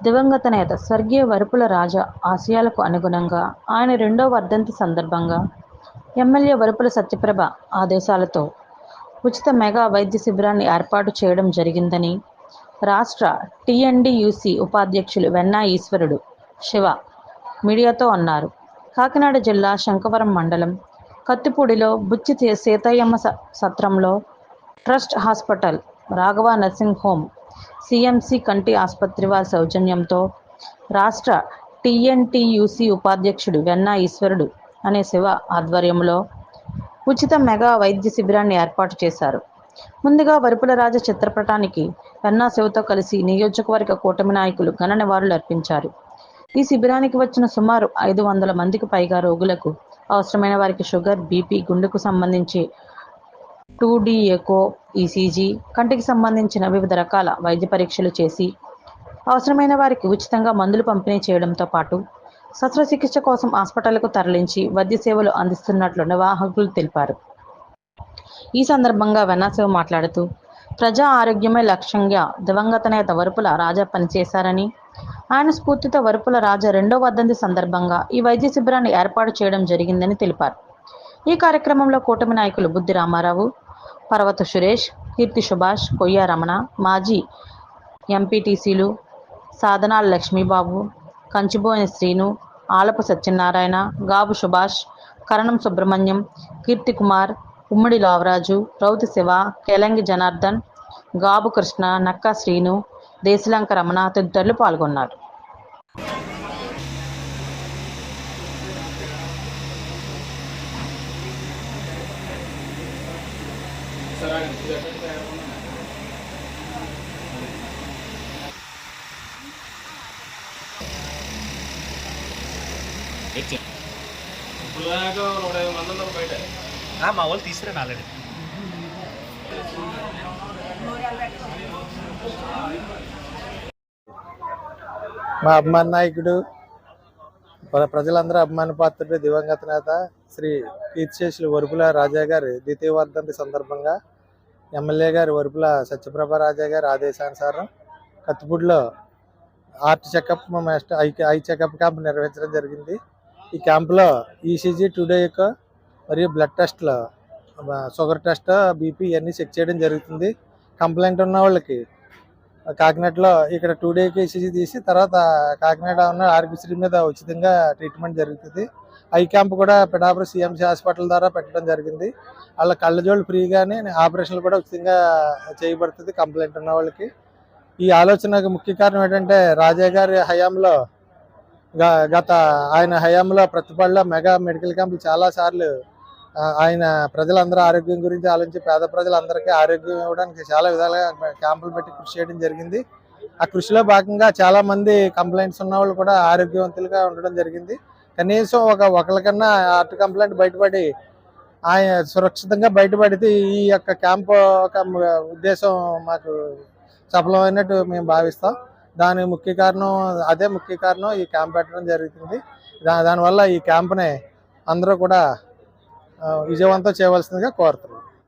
దివంగత నేత స్వర్గీయ వరుపుల రాజా ఆశయాలకు అనుగుణంగా ఆయన రెండో వర్ధంతి సందర్భంగా ఎమ్మెల్యే వరుపుల సత్యప్రభ ఆదేశాలతో ఉచిత మెగా వైద్య శిబిరాన్ని ఏర్పాటు చేయడం జరిగిందని రాష్ట్ర టీఎన్డీయూసీ ఉపాధ్యక్షులు వెన్నా ఈశ్వరుడు శివ మీడియాతో అన్నారు. కాకినాడ జిల్లా శంకవరం మండలం కత్తిపూడిలో బుచ్చి సీతయ్యమ్మ స- సత్రంలో trust hospital Raghava nursing home CMC కంటి ఆసుపత్రి వారి సౌజన్యంతో రాష్ట్ర టీఎన్టీయూసీ ఉపాధ్యక్షుడు వెన్నా ఈశ్వరుడు అనే శివ ఆధ్వర్యంలో ఉచిత మెగా వైద్య శిబిరాన్ని ఏర్పాటు చేశారు. ముందుగా వరుపుల రాజ చిత్రపటానికి వెన్నా శివతో కలిసి నియోజకవర్గ కూటమి నాయకులు ఘన నివాళులు అర్పించారు. ఈ శిబిరానికి వచ్చిన సుమారు ఐదు వందల మందికి పైగా రోగులకు అవసరమైన వారికి షుగర్ బీపీ గుండెకు సంబంధించి టూ డి ఎకో ఈసీజీ కంటికి సంబంధించిన వివిధ రకాల వైద్య పరీక్షలు చేసి అవసరమైన వారికి ఉచితంగా మందులు పంపిణీ చేయడంతో పాటు శస్త్రచికిత్స కోసం హాస్పిటల్కు తరలించి వైద్య సేవలు అందిస్తున్నట్లు నిర్వాహకులు తెలిపారు. ఈ సందర్భంగా వెన్నాశివ మాట్లాడుతూ ప్రజా ఆరోగ్యమే లక్ష్యంగా దివంగత నేత వరుపుల రాజా పనిచేశారని ఆయన స్ఫూర్తితో వరుపుల రాజా రెండో వద్దంతి సందర్భంగా ఈ వైద్య శిబిరాన్ని ఏర్పాటు చేయడం జరిగిందని తెలిపారు. ఈ కార్యక్రమంలో కూటమి నాయకులు బుద్ధి రామారావు పర్వత సురేష్ కీర్తి సుభాష్ కొయ్య రమణ మాజీ ఎంపీటీసీలు సాధనాల లక్ష్మీబాబు కంచిబోయిన శ్రీను ఆలపు సత్యనారాయణ గాబు సుభాష్ కరణం సుబ్రహ్మణ్యం కీర్తి కుమార్ ఉమ్మడి లావరాజు రౌతి శివ కేలంగి జనార్దన్ గాబు కృష్ణ నక్కా శ్రీను దేశలంక రమణ తదితరులు పాల్గొన్నారు. మా వాళ్ళు తీసుకురండి ఆల్రెడీ మా అమ్మ నాయకుడు ప్రజలందరూ అభిమాన పాత్రుడు దివంగత నేత శ్రీ కీర్తిశేషులు వరుపుల రాజా గారి ద్వితీయ వర్ధంతి సందర్భంగా ఎమ్మెల్యే గారు వరుపుల సత్యప్రభ రాజా గారి ఆదేశానుసారం కత్తిపూడిలో art checkup master eye eye checkup camp నిర్వహించడం జరిగింది. ఈ క్యాంపులో ఈసీజీ టుడే యొక్క మరియు బ్లడ్ టెస్ట్లో షుగర్ టెస్ట్ బీపీ ఇవన్నీ చెక్ చేయడం జరుగుతుంది. కంప్లైంట్ ఉన్న వాళ్ళకి కాకినాడలో ఇక్కడ టూ డేకి ఈసీజీ తీసి తర్వాత కాకినాడ ఉన్న ఆర్బిసిడి మీద ఉచితంగా ట్రీట్మెంట్ జరుగుతుంది. ఐ క్యాంప్ కూడా పిఠాపురం సిఎంసి హాస్పిటల్ ద్వారా పెట్టడం జరిగింది. వాళ్ళ కళ్ళజోళ్ళు ఫ్రీగానే ఆపరేషన్లు కూడా ఉచితంగా చేయబడుతుంది కంప్లైంట్ ఉన్న వాళ్ళకి. ఈ ఆలోచనకు ముఖ్య కారణం ఏంటంటే రాజా గారి హయాంలో గ- గత ఆయన హయాంలో ప్రతిపాడులో మెగా మెడికల్ క్యాంపులు చాలా సార్లు ఆయన ప్రజలందరూ ఆరోగ్యం గురించి ఆలోచించి పేద ప్రజలందరికీ ఆరోగ్యం ఇవ్వడానికి చాలా విధాలుగా క్యాంపులు పెట్టి కృషి చేయడం జరిగింది. ఆ కృషిలో భాగంగా చాలా మంది కంప్లైంట్స్ ఉన్న వాళ్ళు కూడా ఆరోగ్యవంతులుగా ఉండడం జరిగింది. కనీసం ఒక ఒకరికన్నా ఆర్ట్ కంప్లైంట్ బయటపడి ఆయన సురక్షితంగా బయటపడితే ఈ యొక్క క్యాంపు ఒక ఉద్దేశం మాకు సఫలమైనట్టు మేము భావిస్తాం. దాని ముఖ్య కారణం అదే ముఖ్య కారణం ఈ క్యాంప్ పెట్టడం జరుగుతుంది. దా దానివల్ల ఈ క్యాంప్ని అందరూ కూడా విజయవంతం చేయవలసిందిగా కోరుతున్నాం.